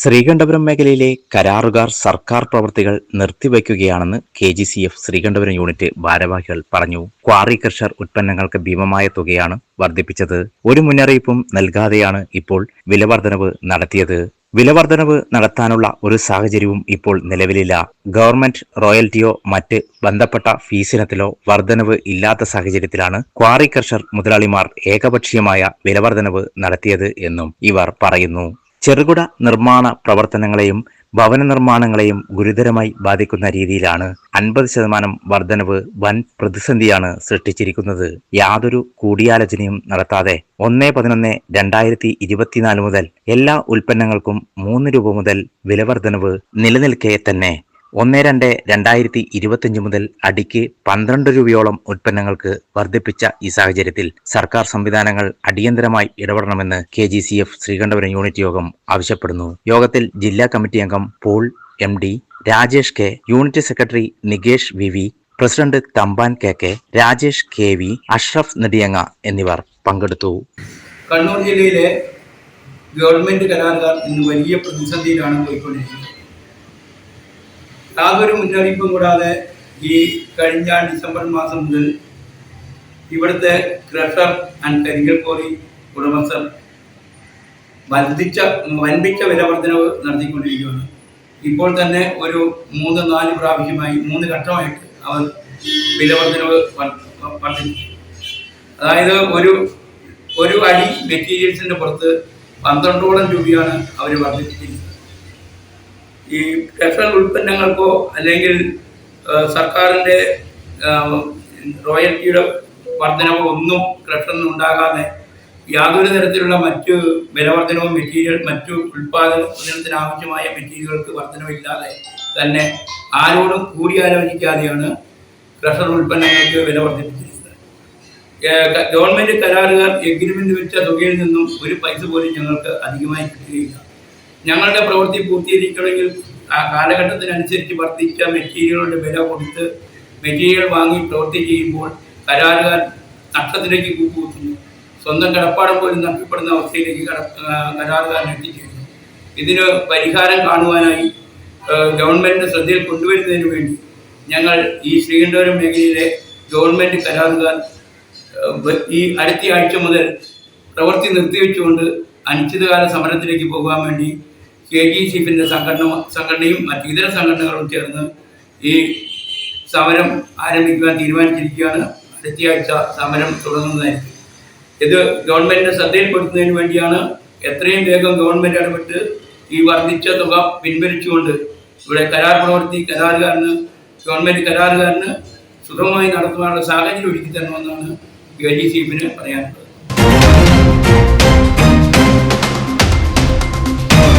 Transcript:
ശ്രീകണ്ഠപുരം മേഖലയിലെ കരാറുകാർ സർക്കാർ പ്രവൃത്തികൾ നിർത്തിവെക്കുകയാണെന്ന് K G C F Sreekandapuram unit ഭാരവാഹികൾ പറഞ്ഞു. ക്വാറി കർഷർ ഉൽപ്പന്നങ്ങൾക്ക് ഭീമമായ തുകയാണ് വർദ്ധിപ്പിച്ചത്. ഒരു മുന്നറിയിപ്പും നൽകാതെയാണ് ഇപ്പോൾ വിലവർദ്ധനവ് നടത്തിയത്. വിലവർദ്ധനവ് നടത്താനുള്ള ഒരു സാഹചര്യവും ഇപ്പോൾ നിലവിലില്ല. ഗവൺമെന്റ് റോയൽറ്റിയോ മറ്റ് ബന്ധപ്പെട്ട ഫീസിനത്തിലോ വർധനവ് ഇല്ലാത്ത സാഹചര്യത്തിലാണ് ക്വാറി കർഷർ മുതലാളിമാർ ഏകപക്ഷീയമായ വിലവർദ്ധനവ് നടത്തിയത് എന്നും ഇവർ പറയുന്നു. ചെറുകിട നിർമ്മാണ പ്രവർത്തനങ്ങളെയും ഭവന നിർമ്മാണങ്ങളെയും ഗുരുതരമായി ബാധിക്കുന്ന രീതിയിലാണ് അൻപത് ശതമാനം വർധനവ് വൻ പ്രതിസന്ധിയാണ് സൃഷ്ടിച്ചിരിക്കുന്നത്. യാതൊരു കൂടിയാലോചനയും നടത്താതെ ഒന്ന് പതിനൊന്ന് രണ്ടായിരത്തി ഇരുപത്തിനാല് മുതൽ എല്ലാ ഉൽപ്പന്നങ്ങൾക്കും മൂന്ന് രൂപ മുതൽ വിലവർദ്ധനവ് നിലനിൽക്കെ തന്നെ ഒന്ന് രണ്ട് രണ്ടായിരത്തി ഇരുപത്തിയഞ്ച് മുതൽ അടിക്ക് പന്ത്രണ്ട് രൂപയോളം ഉൽപ്പന്നങ്ങൾക്ക് വർദ്ധിപ്പിച്ച ഈ സാഹചര്യത്തിൽ സർക്കാർ സംവിധാനങ്ങൾ അടിയന്തരമായി ഇടപെടണമെന്ന് K G C F Sreekandapuram unit യോഗം ആവശ്യപ്പെടുന്നു. യോഗത്തിൽ ജില്ലാ കമ്മിറ്റി അംഗം Paul M D Rajesh K unit secretary Nikesh V V president Thamban K K Rajesh K V Ashraf Nediyanga എന്നിവർ പങ്കെടുത്തു. കണ്ണൂർ ജില്ലയിലെ ഗവൺമെന്റ് കരാറുകാർ ഇന്ന് വലിയ പ്രതിസന്ധിയിലാണ് പോയിക്കൊണ്ടിരിക്കുന്നത്. യാതൊരു മുന്നറിയിപ്പും കൂടാതെ ഈ കഴിഞ്ഞ ഡിസംബർ മാസം മുതൽ ഇവിടുത്തെ ക്രഷർ ആൻഡ് കരിങ്കൽ കോറി ഉടമസ്ഥർ വർദ്ധിച്ച വൻപിച്ച വില വർധനവ് നടത്തിക്കൊണ്ടിരിക്കുകയാണ്. ഇപ്പോൾ തന്നെ ഒരു മൂന്ന് നാല് പ്രാവശ്യമായി മൂന്ന് ഘട്ടമായിട്ട് അവർ വില വർധനവ് വർദ്ധിച്ചു. അതായത് ഒരു ഒരു അടി മെറ്റീരിയൽസിന്റെ പുറത്ത് പന്ത്രണ്ടോളം രൂപയാണ് അവർ വർദ്ധിപ്പിച്ചിരിക്കുന്നത്. ഈ കർഷക ഉൽപ്പന്നങ്ങൾക്കോ അല്ലെങ്കിൽ സർക്കാരിന്റെ റോയൽറ്റിയുടെ വർധനവോ ഒന്നും ക്രഷറിന് ഉണ്ടാകാതെ യാതൊരു തരത്തിലുള്ള മറ്റു വിലവർധനവും മെറ്റീരിയൽ മറ്റു ഉൽപാദനത്തിന് ആവശ്യമായ മെറ്റീരിയലുകൾക്ക് വർധനവില്ലാതെ തന്നെ ആരോടും കൂടിയാലോചിക്കാതെയാണ് ക്രഷർ ഉൽപ്പന്നങ്ങൾക്ക് വില വർദ്ധിപ്പിച്ചിരിക്കുന്നത് ഗവൺമെന്റ് കരാറുകാർ എഗ്രിമെന്റ് വെച്ച തുകയിൽ നിന്നും ഒരു പൈസ പോലും ഞങ്ങൾക്ക് അധികമായി കിട്ടുകയില്ല. ഞങ്ങളുടെ പ്രവൃത്തി പൂർത്തീകരിക്കണമെങ്കിൽ കാലഘട്ടത്തിനനുസരിച്ച് വർദ്ധിച്ച മെറ്റീരിയലുകളുടെ വില കൊടുത്ത് മെറ്റീരിയൽ വാങ്ങി പ്രവൃത്തി ചെയ്യുമ്പോൾ കരാറുകാർ നഷ്ടത്തിലേക്ക് കൂപ്പുകുത്തുന്നു. സ്വന്തം കടപ്പാടം പോലും നഷ്ടപ്പെടുന്ന അവസ്ഥയിലേക്ക് കരാറുകാരൻ എത്തിച്ചേരുന്നു. ഇതിന് പരിഹാരം കാണുവാനായി ഗവൺമെന്റ് ശ്രദ്ധയിൽ കൊണ്ടുവരുന്നതിന് വേണ്ടി ഞങ്ങൾ ഈ ശ്രീകണ്ഠപുരം മേഖലയിലെ ഗവൺമെന്റ് കരാറുകാർ ഈ അടുത്ത ആഴ്ച മുതൽ പ്രവൃത്തി നിർത്തിവെച്ചുകൊണ്ട് അനിശ്ചിതകാല സമരത്തിലേക്ക് പോകാൻ വേണ്ടി കെ ജി സിഫിന്റെ സംഘടന സംഘടനയും മറ്റ് ഇതര സംഘടനകളും ചേർന്ന് ഈ സമരം ആരംഭിക്കുവാൻ തീരുമാനിച്ചിരിക്കുകയാണ്. അടുത്തയാഴ്ച സമരം തുടങ്ങുന്നതായിരിക്കും. ഇത് ഗവൺമെന്റിന്റെ ശ്രദ്ധയിൽപ്പെടുത്തുന്നതിന് വേണ്ടിയാണ് എത്രയും വേഗം ഗവൺമെന്റ് ഇടപെട്ട് ഈ വർദ്ധിച്ച തുക പിൻവലിച്ചുകൊണ്ട് ഇവിടെ കരാർ പ്രവൃത്തി കരാറുകാരന് ഗവൺമെന്റ് കരാറുകാരന് സുഗമമായി നടത്തുവാനുള്ള സാഹചര്യം ഒരുക്കി തരണമെന്നാണ് കെ ജി സി എഫിന് പറയാനുള്ളത്.